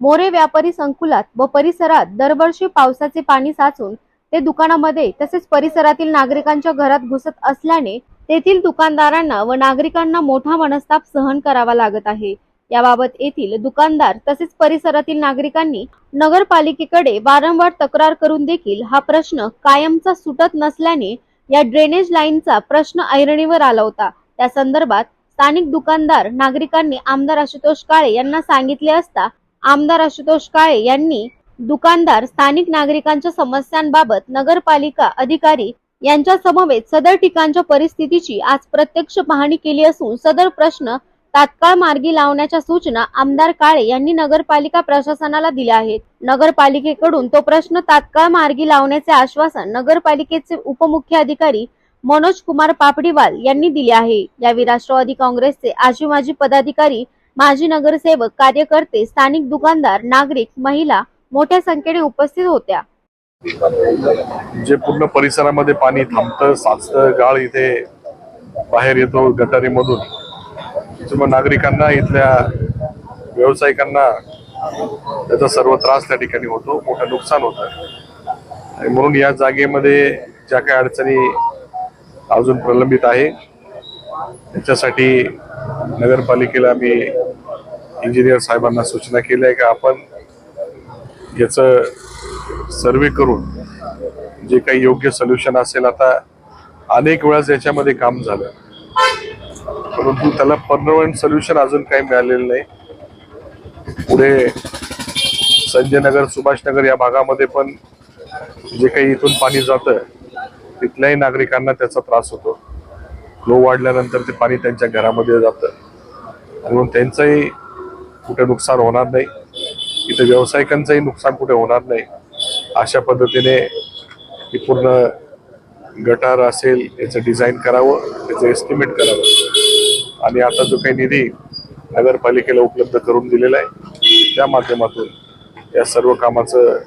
मोरे व्यापारी संकुलात व परिसरात दरवर्षी पावसाचे पाणी साचून ते दुकानामध्ये तसेच परिसरातील नागरिकांच्या घरात घुसत असल्याने तेथील दुकानदारांना व नागरिकांना मोठा मनस्ताप सहन करावा लागत आहे. याबाबत येथील दुकानदार तसेच परिसरातील नागरिकांनी नगरपालिकेकडे वारंवार तक्रार करून देखील हा प्रश्न कायमचा सुटत नसल्याने या ड्रेनेज लाईनचा प्रश्न ऐरणीवर आला होता. त्या संदर्भात स्थानिक दुकानदार नागरिकांनी आमदार आशुतोष काळे यांना सांगितले असता आमदार आशुतोष काळे यांनी दुकानदार स्थानिक नागरिकांच्या समस्यांबाबत नगरपालिका अधिकारी यांच्या समवेत सदर ठिकाणच्या परिस्थितीची आज प्रत्यक्ष पाहणी केली असून सदर प्रश्न तात्काळ मार्गी लावण्याच्या सूचना आमदार काळे यांनी नगरपालिका प्रशासनाला दिल्या आहेत. नगरपालिकेकडून तो प्रश्न तात्काळ मार्गी लावण्याचे आश्वासन नगरपालिकेचे उपमुख्य अधिकारी मनोज कुमार पापडीवाल यांनी दिले आहे. यावेळी राष्ट्रवादी काँग्रेसचे आजी माजी पदाधिकारी माजी नगरसेवक कार्यकर्ते स्थानिक दुकानदार नागरिक महिला मोठ्या संख्येने उपस्थित होत्या. जे पूर्ण परिसरामध्ये पाणी थांबतं साचतं गाळ इथे बाहेर येतो गटारीमधून. त्याच्यामुळे नागरिकांना इथल्या व्यावसायिकांना त्याचा सर्व त्रास त्या ठिकाणी होतो मोठं नुकसान होतं. आणि म्हणून या जागेमध्ये ज्या काही अडचणी अजून प्रलंबित आहे त्याच्यासाठी नगरपालिकेला आम्ही इंजिनियर साहेबांना सूचना केल्या आहे की आपण याचं सर्वे करून जे काही योग्य सोल्युशन असेल आता अनेक वेळाच याच्यामध्ये काम झालं. परंतु त्याला परमनंट सोल्युशन अजून काही मिळालेलं नाही. पुढे संजय नगर सुभाषनगर या भागामध्ये पण जे काही इथून पाणी जातं तिथल्याही नागरिकांना त्याचा त्रास होतो. फ्लो वाढल्यानंतर ते पाणी त्यांच्या घरामध्ये जातं. म्हणून त्यांचंही कुठे नुकसान होणार नाही. इथं व्यावसायिकांचंही नुकसान कुठे होणार नाही. अशा पद्धतीने ही पूर्ण गटार असेल याचं डिझाईन करावं त्याचं एस्टिमेट करावं. आणि आता जो काही निधी नगरपालिकेला उपलब्ध करून दिलेला आहे त्या माध्यमातून या सर्व कामाचं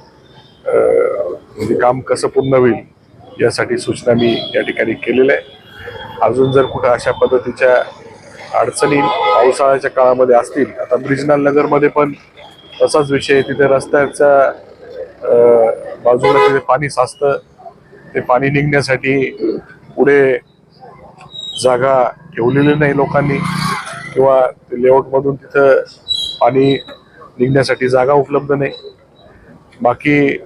म्हणजे काम कसं पूर्ण होईल यासाठी सूचना मी या ठिकाणी केलेल्या आहे. अजून जर कुठं अशा पद्धतीच्या अडचणी पावसाळ्याच्या काळामध्ये असतील. आता ब्रिजनाल नगरमध्ये पण तसाच विषय तिथे रस्त्याच्या बाजूला तिथे पाणी साचतं. ते पाणी निघण्यासाठी पुढे जागा ठेवलेली नाही लोकांनी. किंवा लेआउटमधून तिथं पाणी निघण्यासाठी जागा उपलब्ध नाही. बाकी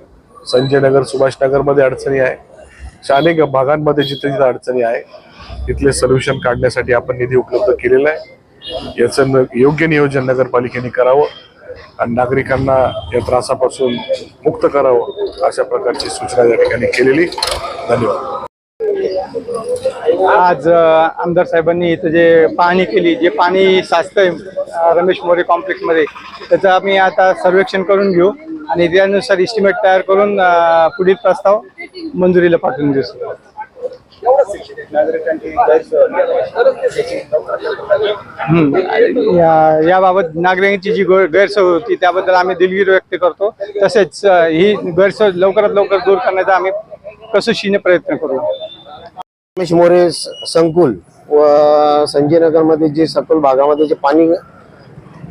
संजय नगर सुभाषनगरमध्ये अडचणी आहे. अनेक भागांमध्ये जिथे जिथे अडचणी आहे तिथले सोल्युशन काढण्यासाठी आपण निधी उपलब्ध केलेला आहे. याचं न- योग्य नियोजन नगरपालिकेने करावं आणि नागरिकांना या त्रासापासून मुक्त करावं अशा प्रकारची सूचना या ठिकाणी केलेली. धन्यवाद. आज आमदार साहेबांनी इथं जे पाहणी केली जे पाणी साचतंय रमेश मोरे कॉम्प्लेक्समध्ये त्याचं आम्ही आता सर्वेक्षण करून घेऊ आणि त्यानुसार इस्टिमेट तयार करून पुढील प्रस्ताव मंजुरीला पाठवून देऊ हम्म. या- याबाबत नागरिकांची जी गै- गैरसोय होती त्याबद्दल आम्ही दिलगिरी व्यक्त करतो. तसेच अ, ही गैरसोय लवकरात लवकर दूर करण्याचा आम्ही कसोशीने प्रयत्न करू. रमेश मोरे स- संकुल व संजय नगरमध्ये जे सखोल भागामध्ये जे पाणी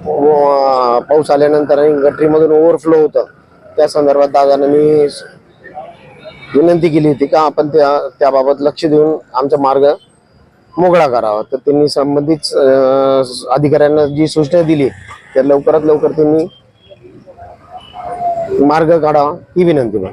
व- पाऊस आल्यानंतर आणि गटरीमधून ओव्हरफ्लो होतं त्या संदर्भात दादांना मी स- विनंती केली होती का आपण त्या त्याबाबत लक्ष देऊन आमचा मार्ग मोकळा करावा. तर त्यांनी संबंधित अधिकाऱ्यांना जी सूचना दिली त्या लवकरात लवकर त्यांनी मार्ग काढावा ही विनंती पण